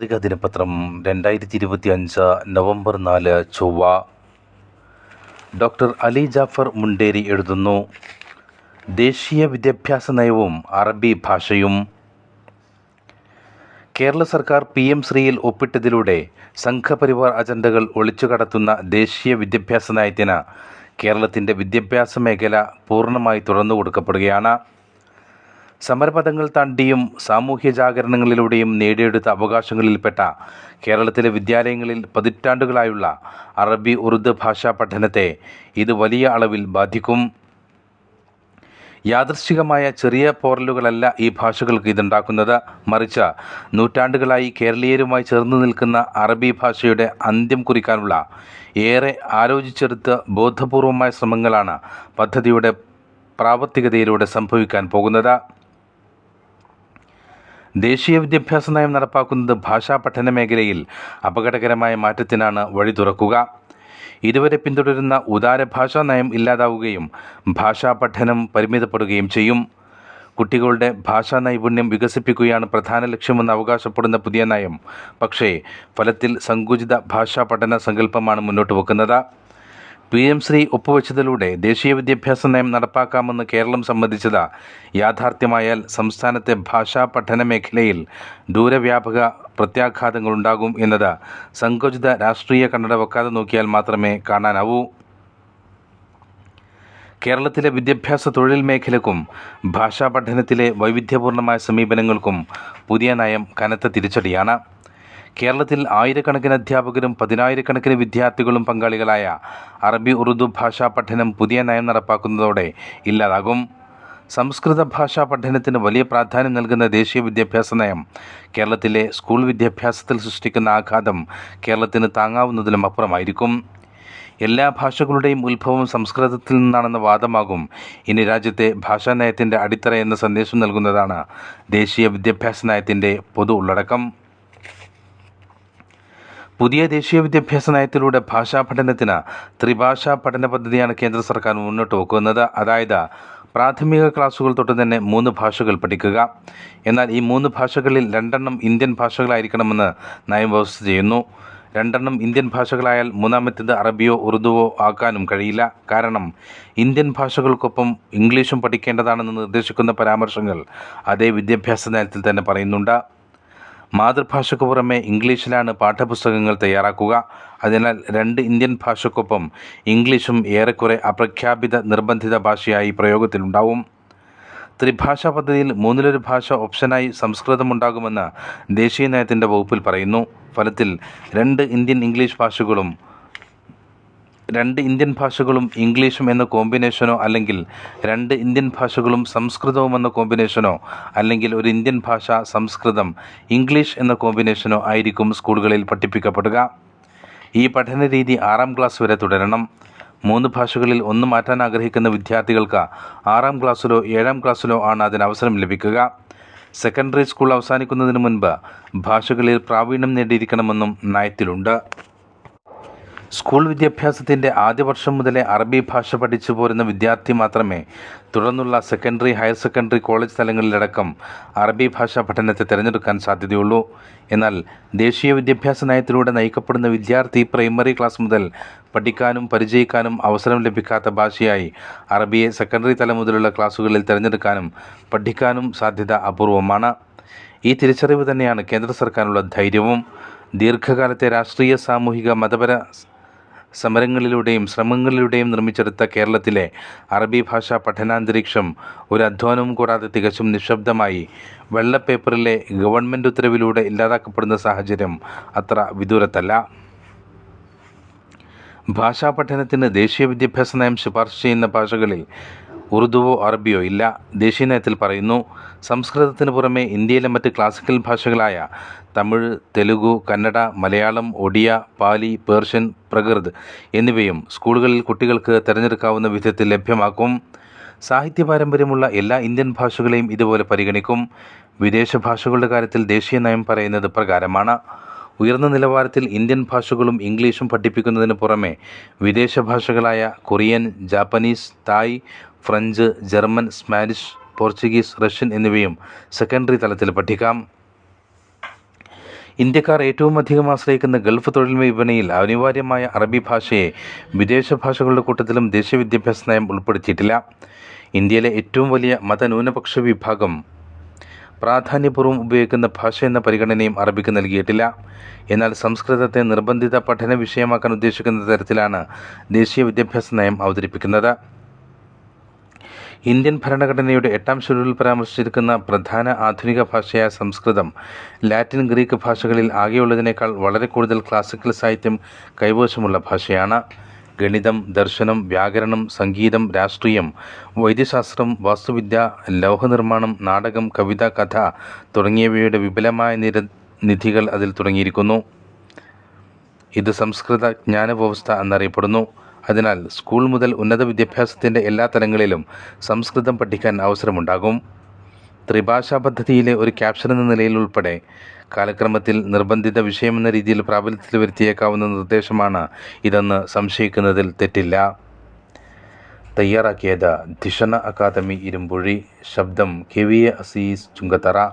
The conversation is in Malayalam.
പത്രിക ദിനപത്രം രണ്ടായിരത്തി ഇരുപത്തി അഞ്ച് നവംബർ നാല് ചൊവ്വ. ഡോക്ടർ അലി ജാഫർ മുണ്ടേരി എഴുതുന്നു. ദേശീയ വിദ്യാഭ്യാസ നയവും അറബി ഭാഷയും. കേരള സർക്കാർ പി എം ശ്രീയിൽ ഒപ്പിട്ടതിലൂടെ സംഘപരിവാർ അജണ്ടകൾ ഒളിച്ചുകടത്തുന്ന ദേശീയ വിദ്യാഭ്യാസ നയത്തിന് കേരളത്തിന്റെ വിദ്യാഭ്യാസ മേഖല പൂർണമായി തുറന്നു കൊടുക്കപ്പെടുകയാണ് സമരപദങ്ങൾ താണ്ടിയും സാമൂഹ്യ ജാഗരണങ്ങളിലൂടെയും നേടിയെടുത്ത അവകാശങ്ങളിൽപ്പെട്ട കേരളത്തിലെ വിദ്യാലയങ്ങളിൽ പതിറ്റാണ്ടുകളായുള്ള അറബി ഉറുദു ഭാഷാ പഠനത്തെ ഇത് വലിയ അളവിൽ ബാധിക്കും. യാദൃശ്ചികമായ ചെറിയ പോറലുകളല്ല ഈ ഭാഷകൾക്ക് ഇതുണ്ടാക്കുന്നത്. മറിച്ച് നൂറ്റാണ്ടുകളായി കേരളീയരുമായി ചേർന്ന് നിൽക്കുന്ന അറബി ഭാഷയുടെ അന്ത്യം കുറിക്കാനുള്ള ഏറെ ആലോചിച്ചെടുത്ത് ബോധപൂർവമായ ശ്രമങ്ങളാണ് പദ്ധതിയുടെ പ്രാവർത്തികതയിലൂടെ സംഭവിക്കാൻ പോകുന്നത്. ദേശീയ വിദ്യാഭ്യാസ നയം നടപ്പാക്കുന്നത് ഭാഷാ പഠന മേഖലയിൽ അപകടകരമായ മാറ്റത്തിനാണ് വഴി തുറക്കുക. ഇതുവരെ പിന്തുടരുന്ന ഉദാര ഭാഷാ നയം ഇല്ലാതാവുകയും ഭാഷാ പഠനം പരിമിതപ്പെടുകയും ചെയ്യും. കുട്ടികളുടെ ഭാഷാ നൈപുണ്യം വികസിപ്പിക്കുകയാണ് പ്രധാന ലക്ഷ്യമെന്ന് അവകാശപ്പെടുന്ന പുതിയ നയം. പക്ഷേ ഫലത്തിൽ സങ്കുചിത ഭാഷാ പഠന സങ്കല്പമാണ് മുന്നോട്ട് വെക്കുന്നത്. പി എം ശ്രീ ഒപ്പുവെച്ചതിലൂടെ ദേശീയ വിദ്യാഭ്യാസ നയം നടപ്പാക്കാമെന്ന് കേരളം സമ്മതിച്ചത് യാഥാർത്ഥ്യമായാൽ സംസ്ഥാനത്തെ ഭാഷാ പഠന മേഖലയിൽ ദൂരവ്യാപക പ്രത്യാഘാതങ്ങളുണ്ടാകും എന്നത് സങ്കുചിത രാഷ്ട്രീയ കണ്ണട വെക്കാതെ നോക്കിയാൽ മാത്രമേ കാണാനാവൂ. കേരളത്തിലെ വിദ്യാഭ്യാസ തൊഴിൽ മേഖലക്കും ഭാഷാ പഠനത്തിലെ വൈവിധ്യപൂർണമായ സമീപനങ്ങൾക്കും പുതിയ നയം കനത്ത തിരിച്ചടിയാണ്. കേരളത്തിൽ ആയിരക്കണക്കിന് അധ്യാപകരും പതിനായിരക്കണക്കിന് വിദ്യാർത്ഥികളും പങ്കാളികളായ അറബി ഉറുദു ഭാഷാ പഠനം പുതിയ നയം നടപ്പാക്കുന്നതോടെ ഇല്ലാതാകും. സംസ്കൃത ഭാഷാ പഠനത്തിന് വലിയ പ്രാധാന്യം നൽകുന്ന ദേശീയ വിദ്യാഭ്യാസ നയം കേരളത്തിലെ സ്കൂൾ വിദ്യാഭ്യാസത്തിൽ സൃഷ്ടിക്കുന്ന ആഘാതം കേരളത്തിന് താങ്ങാവുന്നതിലും അപ്പുറമായിരിക്കും. എല്ലാ ഭാഷകളുടെയും ഉത്ഭവം സംസ്കൃതത്തിൽ നിന്നാണെന്ന വാദമാകും ഇനി രാജ്യത്തെ ഭാഷാ നയത്തിന്റെ അടിത്തറ എന്ന സന്ദേശം നൽകുന്നതാണ് ദേശീയ വിദ്യാഭ്യാസ നയത്തിന്റെ പൊതു ഉള്ളടക്കം. പുതിയ ദേശീയ വിദ്യാഭ്യാസ നയത്തിലൂടെ ഭാഷാ പഠനത്തിന് ത്രിഭാഷാ പഠന പദ്ധതിയാണ് കേന്ദ്ര സർക്കാർ മുന്നോട്ട് വെക്കുന്നത്. അതായത് പ്രാഥമിക ക്ലാസ്സുകൾ തൊട്ട് തന്നെ മൂന്ന് ഭാഷകൾ പഠിക്കുക. എന്നാൽ ഈ മൂന്ന് ഭാഷകളിൽ രണ്ടെണ്ണം ഇന്ത്യൻ ഭാഷകളായിരിക്കണമെന്ന് നയം വ്യവസ്ഥ ചെയ്യുന്നു. രണ്ടെണ്ണം ഇന്ത്യൻ ഭാഷകളായാൽ മൂന്നാമത്തേത് അറബിയോ ഉറുദുവോ ആക്കാനും കഴിയില്ല. കാരണം ഇന്ത്യൻ ഭാഷകൾക്കൊപ്പം ഇംഗ്ലീഷും പഠിക്കേണ്ടതാണെന്ന് നിർദ്ദേശിക്കുന്ന പരാമർശങ്ങൾ അതേ വിദ്യാഭ്യാസ നയത്തിൽ തന്നെ പറയുന്നുണ്ട്. മാതൃഭാഷയ്ക്ക് പുറമെ ഇംഗ്ലീഷിലാണ് പാഠപുസ്തകങ്ങൾ തയ്യാറാക്കുക. അതിനാൽ രണ്ട് ഇന്ത്യൻ ഭാഷയ്ക്കൊപ്പം ഇംഗ്ലീഷും ഏറെക്കുറെ അപ്രഖ്യാപിത നിർബന്ധിത ഭാഷയായി പ്രയോഗത്തിലുണ്ടാവും. ത്രിഭാഷാ പദ്ധതിയിൽ മൂന്നിലൊരു ഭാഷ ഓപ്ഷനായി സംസ്കൃതമുണ്ടാകുമെന്ന് ദേശീയ നയത്തിന്റെ വകുപ്പിൽ പറയുന്നു. ഫലത്തിൽ രണ്ട് ഇന്ത്യൻ ഇംഗ്ലീഷ് ഭാഷകളും രണ്ട് ഇന്ത്യൻ ഭാഷകളും ഇംഗ്ലീഷും എന്ന കോമ്പിനേഷനോ അല്ലെങ്കിൽ രണ്ട് ഇന്ത്യൻ ഭാഷകളും സംസ്കൃതവും എന്ന കോമ്പിനേഷനോ അല്ലെങ്കിൽ ഒരു ഇന്ത്യൻ ഭാഷ സംസ്കൃതം ഇംഗ്ലീഷ് എന്ന കോമ്പിനേഷനോ ആയിരിക്കും സ്കൂളുകളിൽ പഠിപ്പിക്കപ്പെടുക. ഈ പഠന രീതി ആറാം ക്ലാസ് വരെ തുടരണം. മൂന്ന് ഭാഷകളിൽ ഒന്ന് മാറ്റാൻ ആഗ്രഹിക്കുന്ന വിദ്യാർത്ഥികൾക്ക് ആറാം ക്ലാസ്സിലോ ഏഴാം ക്ലാസ്സിലോ ആണ് അതിന് അവസരം ലഭിക്കുക. സെക്കൻഡറി സ്കൂൾ അവസാനിക്കുന്നതിന് മുൻപ് ഭാഷകളിൽ പ്രാവീണ്യം നേടിയിരിക്കണമെന്നും നയത്തിലുണ്ട്. സ്കൂൾ വിദ്യാഭ്യാസത്തിന്റെ ആദ്യ വർഷം മുതലേ അറബി ഭാഷ പഠിച്ചു പോരുന്ന വിദ്യാർത്ഥി മാത്രമേ തുടർന്നുള്ള സെക്കൻഡറി ഹയർ സെക്കൻഡറി കോളേജ് തലങ്ങളിലടക്കം അറബി ഭാഷാ പഠനത്തെ തിരഞ്ഞെടുക്കാൻ സാധ്യതയുള്ളൂ. എന്നാൽ ദേശീയ വിദ്യാഭ്യാസ നയത്തിലൂടെ നയിക്കപ്പെടുന്ന വിദ്യാർത്ഥി പ്രൈമറി ക്ലാസ് മുതൽ പഠിക്കാനും പരിചയിക്കാനും അവസരം ലഭിക്കാത്ത ഭാഷയായി അറബിയെ സെക്കൻഡറി തലം മുതലുള്ള ക്ലാസ്സുകളിൽ തിരഞ്ഞെടുക്കാനും പഠിക്കാനും സാധ്യത അപൂർവമാണ്. ഈ തിരിച്ചറിവ് തന്നെയാണ് കേന്ദ്ര സർക്കാരിനുള്ള ധൈര്യവും. ദീർഘകാലത്തെ രാഷ്ട്രീയ സാമൂഹിക മതപര സമരങ്ങളിലൂടെയും ശ്രമങ്ങളിലൂടെയും നിർമ്മിച്ചെടുത്ത കേരളത്തിലെ അറബി ഭാഷാ പഠനാന്തരീക്ഷം ഒരു അധ്വാനവും കൂടാതെ തികച്ചും നിശബ്ദമായി. വെള്ളപ്പേപ്പറിലെ ഗവൺമെന്റ് ഉത്തരവിലൂടെ ഇല്ലാതാക്കപ്പെടുന്ന സാഹചര്യം അത്ര വിദൂരത്തല്ല. ഭാഷാ പഠനത്തിന് ദേശീയ വിദ്യാഭ്യാസ നയം ശുപാർശ ചെയ്യുന്ന ഭാഷകളിൽ ഉറുദുവോ അറബിയോ ഇല്ല. ദേശീയ നയത്തിൽ പറയുന്നു സംസ്കൃതത്തിന് പുറമെ ഇന്ത്യയിലെ മറ്റ് ക്ലാസിക്കൽ ഭാഷകളായ തമിഴ് തെലുഗു കന്നഡ മലയാളം ഒഡിയ പാലി പേർഷ്യൻ പ്രകൃത് എന്നിവയും സ്കൂളുകളിൽ കുട്ടികൾക്ക് തിരഞ്ഞെടുക്കാവുന്ന വിധത്തിൽ ലഭ്യമാക്കും. സാഹിത്യ പാരമ്പര്യമുള്ള എല്ലാ ഇന്ത്യൻ ഭാഷകളെയും ഇതുപോലെ പരിഗണിക്കും. വിദേശ ഭാഷകളുടെ കാര്യത്തിൽ ദേശീയ നയം പറയുന്നത് പ്രകാരമാണ്. ഉയർന്ന നിലവാരത്തിൽ ഇന്ത്യൻ ഭാഷകളും ഇംഗ്ലീഷും പഠിപ്പിക്കുന്നതിന് പുറമെ വിദേശ ഭാഷകളായ Korean Japanese Thai French German Spanish Portuguese Russian എന്നിവയും സെക്കൻഡറി തലത്തിൽ പഠിക്കാം. ഇന്ത്യക്കാർ ഏറ്റവും അധികം ആശ്രയിക്കുന്ന ഗൾഫ് തൊഴിൽ വിപണിയിൽ അനിവാര്യമായ അറബി ഭാഷയെ വിദേശ ഭാഷകളുടെ കൂട്ടത്തിലും ദേശീയ വിദ്യാഭ്യാസ നയം ഉൾപ്പെടുത്തിയിട്ടില്ല. ഇന്ത്യയിലെ ഏറ്റവും വലിയ മതന്യൂനപക്ഷ വിഭാഗം പ്രാധാന്യപൂർവം ഉപയോഗിക്കുന്ന ഭാഷ എന്ന പരിഗണനയും അറബിക്ക് നൽകിയിട്ടില്ല. എന്നാൽ സംസ്കൃതത്തെ നിർബന്ധിത പഠന വിഷയമാക്കാൻ ഉദ്ദേശിക്കുന്ന തരത്തിലാണ് ദേശീയ വിദ്യാഭ്യാസ നയം അവതരിപ്പിക്കുന്നത്. ഇന്ത്യൻ ഭരണഘടനയുടെ എട്ടാം ഷെഡ്യൂളിൽ പരാമർശിച്ചിരിക്കുന്ന പ്രധാന ആധുനിക ഭാഷയായ സംസ്കൃതം ലാറ്റിൻ ഗ്രീക്ക് ഭാഷകളിൽ ആകെയുള്ളതിനേക്കാൾ വളരെ കൂടുതൽ ക്ലാസിക്കൽ സാഹിത്യം കൈവശമുള്ള ഭാഷയാണ്. ഗണിതം ദർശനം വ്യാകരണം സംഗീതം രാഷ്ട്രീയം വൈദ്യശാസ്ത്രം വാസ്തുവിദ്യ ലോഹനിർമ്മാണം നാടകം കവിത കഥ തുടങ്ങിയവയുടെ വിപുലമായ നിര നിധികൾ അതിൽ തുടങ്ങിയിരിക്കുന്നു. ഇത് സംസ്കൃത ജ്ഞാനവ്യവസ്ഥ എന്നറിയപ്പെടുന്നു. അതിനാൽ സ്കൂൾ മുതൽ ഉന്നത വിദ്യാഭ്യാസത്തിന്റെ എല്ലാ തലങ്ങളിലും സംസ്കൃതം പഠിക്കാൻ അവസരമുണ്ടാകും. ത്രിഭാഷാ പദ്ധതിയിലെ ഒരു ക്യാപ്ഷൻ എന്ന നിലയിൽ ഉൾപ്പെടെ കാലക്രമത്തിൽ നിർബന്ധിത വിഷയമെന്ന രീതിയിൽ പ്രാബല്യത്തിൽ വരുത്തിയേക്കാവുന്ന നിർദ്ദേശമാണ് ഇതെന്ന് സംശയിക്കുന്നതിൽ തെറ്റില്ല. തയ്യാറാക്കിയത് ധിഷണ അക്കാദമി ഇരുമ്പുഴി ശബ്ദം K V A Azeez Chungathara.